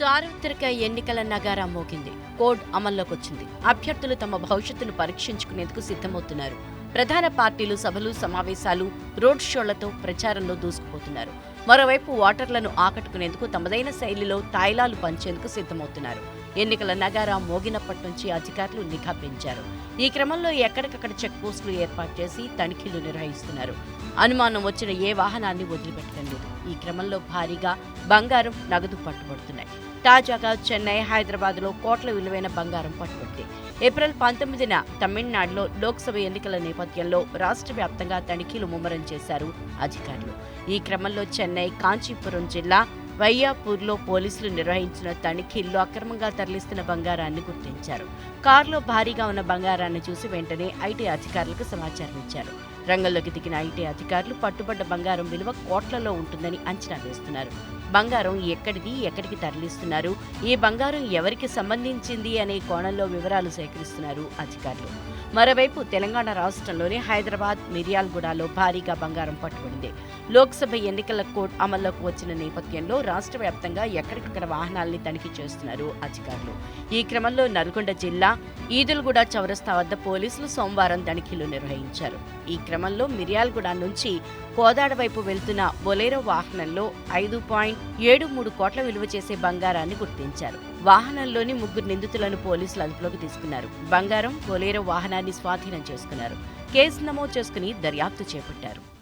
సార్వత్రిక ఎన్నికల నగారా మోగింది. కోడ్ అమల్లోకి వచ్చింది అభ్యర్థులు తమ భవిష్యత్తును పరీక్షించుకునేందుకు సిద్ధమవుతున్నారు. ప్రధాన పార్టీలు సభలు సమావేశాలు రోడ్ షోలతో ప్రచారంలో దూసుకుపోతున్నారు. మరోవైపు ఓటర్లను ఆకట్టుకునేందుకు తమదైన శైలిలో తాయిలాలు పంచేందుకు సిద్ధమవుతున్నారు. ఎన్నికల నగారా మోగినప్పటి నుంచి అధికారులు నిఘా పెంచారు. ఈ క్రమంలో ఎక్కడికక్కడ చెక్ పోస్టులు ఏర్పాటు చేసి తనిఖీలు నిర్వహిస్తున్నారు. అనుమానం వచ్చిన ఏ వాహనాన్ని వదిలిపెట్టడం లేదు. ఈ క్రమంలో భారీగా బంగారం నగదు పట్టుబడుతున్నాయి. తాజాగా చెన్నై హైదరాబాద్లో కోట్ల విలువైన బంగారం పట్టుబడింది ఏప్రిల్ పంతొమ్మిదిన తమిళనాడులో లోక్సభ ఎన్నికల నేపథ్యంలో రాష్ట్ర వ్యాప్తంగా తనిఖీలు ముమ్మరం చేశారు అధికారులు. ఈ క్రమంలో చెన్నై కాంచీపురం జిల్లా వైయాపూర్లో పోలీసులు నిర్వహించిన తనిఖీల్లో అక్రమంగా తరలిస్తున్న బంగారాన్ని గుర్తించారు. కారులో భారీగా ఉన్న బంగారాన్ని చూసి వెంటనే ఐటీ అధికారులకు సమాచారం ఇచ్చారు. రంగంలోకి దిగిన ఐటీ అధికారులు పట్టుబడ్డ బంగారం విలువ కోట్లలో ఉంటుందని అంచనా వేస్తున్నారు. బంగారం ఎక్కడిది ఎక్కడికి తరలిస్తున్నారు ఈ బంగారం ఎవరికి సంబంధించింది అనే కోణంలో వివరాలు సేకరిస్తున్నారు అధికారులు. మరోవైపు తెలంగాణ రాష్ట్రంలోని హైదరాబాద్ మిర్యాలగూడలో భారీగా బంగారం పట్టుబడింది. లోక్సభ ఎన్నికల కోడ్ అమల్లోకి వచ్చిన నేపథ్యంలో రాష్ట్ర వ్యాప్తంగా ఎక్కడికక్కడ వాహనాల్ని తనిఖీ చేస్తున్నారు అధికారులు. ఈ క్రమంలో నల్గొండ జిల్లా ఈదుల్గూడ చౌరస్తా వద్ద పోలీసులు సోమవారం తనిఖీలు నిర్వహించారు. ఈ క్రమంలో మిర్యాలగూడ నుంచి కోదాడ వైపు వెళ్తున్న బొలేరో వాహనంలో ఐదు పాయింట్ ఏడు మూడు కోట్ల విలువ చేసే బంగారాన్ని గుర్తించారు. వాహనంలోని ముగ్గురు నిందితులను పోలీసులు అదుపులోకి తీసుకున్నారు. బంగారం బొలేరో వాహనాన్ని స్వాధీనం చేసుకున్నారు. కేసు నమోదు చేసుకుని దర్యాప్తు చేపట్టారు.